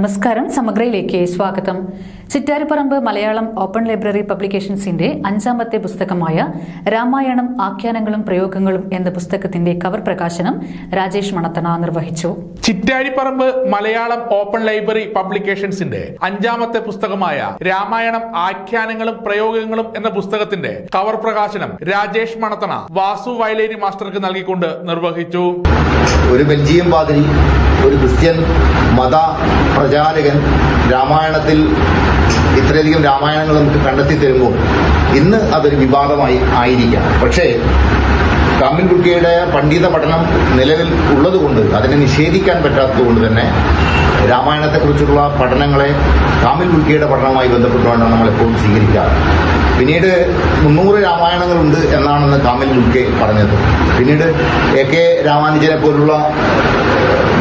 നമസ്കാരം സമഗ്രയിലേക്ക് സ്വാഗതം. ചിറ്റാരിപ്പറമ്പ് മലയാളം ഓപ്പൺ ലൈബ്രറി പബ്ലിക്കേഷൻസിന്റെ അഞ്ചാമത്തെ പുസ്തകമായ രാമായണം ആഖ്യാനങ്ങളും പ്രയോഗങ്ങളും എന്ന പുസ്തകത്തിന്റെ കവർ പ്രകാശനം രാജേഷ് മണത്തണ നിർവഹിച്ചു. ചിറ്റാരിപ്പറമ്പ് മലയാളം ഓപ്പൺ ലൈബ്രറി പബ്ലിക്കേഷൻസിന്റെ അഞ്ചാമത്തെ പുസ്തകമായ രാമായണം ആഖ്യാനങ്ങളും പ്രയോഗങ്ങളും എന്ന പുസ്തകത്തിന്റെ കവർ പ്രകാശനം രാജേഷ് മണത്തണ വാസു വയലേരി മാസ്റ്റർക്ക് നൽകിക്കൊണ്ട് നിർവഹിച്ചു. ഒരു ബെൽജിയം പാതിരി ഒരു ക്രിസ്ത്യൻ മത പ്രചാരകൻ രാമായണത്തിൽ ഇത്രയധികം രാമായണങ്ങൾ നമുക്ക് കണ്ടെത്തി തരുമ്പോൾ ഇന്ന് അതൊരു വിവാദമായി ആയിരിക്കാം. പക്ഷേ കാമിൽ കുട്ടിയുടെ പണ്ഡിത പഠനം നിലവിൽ ഉള്ളതുകൊണ്ട് അതിനെ നിഷേധിക്കാൻ പറ്റാത്തതുകൊണ്ട് തന്നെ രാമായണത്തെക്കുറിച്ചുള്ള പഠനങ്ങളെ കാമിൽ കുട്ടിയുടെ പഠനവുമായി ബന്ധപ്പെട്ടുകൊണ്ട് നമ്മൾ എപ്പോഴും സ്വീകരിക്കാറ് പിന്നീട് മുന്നൂറ് രാമായണങ്ങളുണ്ട് എന്നാണെന്ന് ലുക്കെ പറഞ്ഞത്. പിന്നീട് എ കെ രാമാനുജനെ പോലുള്ള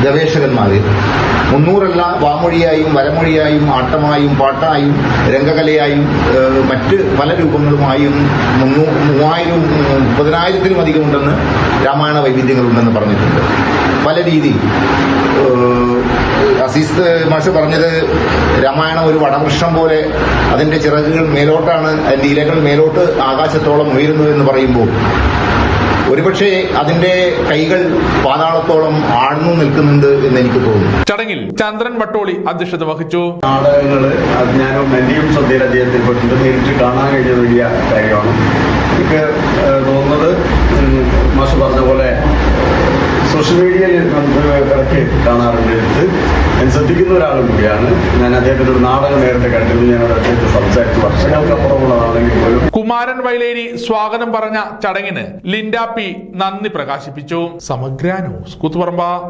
ഗവേഷകന്മാർ മുന്നൂറല്ല വാമൊഴിയായും വരമൊഴിയായും ആട്ടമായും പാട്ടായും രംഗകലയായും മറ്റ് പല രൂപങ്ങളുമായും മുന്നൂ മൂവായിരം മുപ്പതിനായിരത്തിലും അധികം ഉണ്ടെന്ന് രാമായണ വൈവിധ്യങ്ങളുണ്ടെന്ന് പറഞ്ഞിട്ടുണ്ട്. പല രീതി അസീസ് മാഷ് പറഞ്ഞത് രാമായണം ഒരു വടവൃക്ഷം പോലെ അതിന്റെ ചിറകുകൾ മേലോട്ടാണ് അതിന്റെ ഇലകൾ മേലോട്ട് ആകാശത്തോളം ഉയരുന്നു എന്ന് പറയുമ്പോൾ ഒരുപക്ഷെ അതിന്റെ കൈകൾ പാതാളത്തോളം ആഴ്ന്നു നിൽക്കുന്നുണ്ട് എന്ന് എനിക്ക് തോന്നുന്നു. ചടങ്ങിൽ ചന്ദ്രൻ വട്ടോളി അധ്യക്ഷത വഹിച്ചു. നാടകങ്ങൾ അത് ഞാനും എന്റെയും ശ്രദ്ധയിൽ അദ്ദേഹത്തിൽപ്പെട്ടിട്ട് നേരിട്ട് കാണാൻ കഴിഞ്ഞ വലിയ കാര്യമാണ്. എനിക്ക് തോന്നുന്നത് മാഷ് പറഞ്ഞ പോലെ സോഷ്യൽ മീഡിയയിൽ നമുക്ക് ഇടയ്ക്ക് കാണാറുണ്ട് എടുത്ത് ഞാൻ ശ്രദ്ധിക്കുന്ന ഒരാളും കൂടിയാണ്. ഞാൻ അദ്ദേഹത്തിന്റെ ഒരു നാടകം നേരത്തെ കണ്ടിരുന്നു. ഞാൻ അദ്ദേഹത്തെ സംസാരിച്ചു. വർഷങ്ങൾക്കപ്പുറമുള്ളതാണെങ്കിൽ പോലും. കുമാരൻ വയലേരി സ്വാഗതം പറഞ്ഞ ചടങ്ങിന് ലിൻഡ പി നന്ദി പ്രകാശിപ്പിച്ചു. സമഗ്ര ന്യൂസ് കൂത്തുപറമ്പ.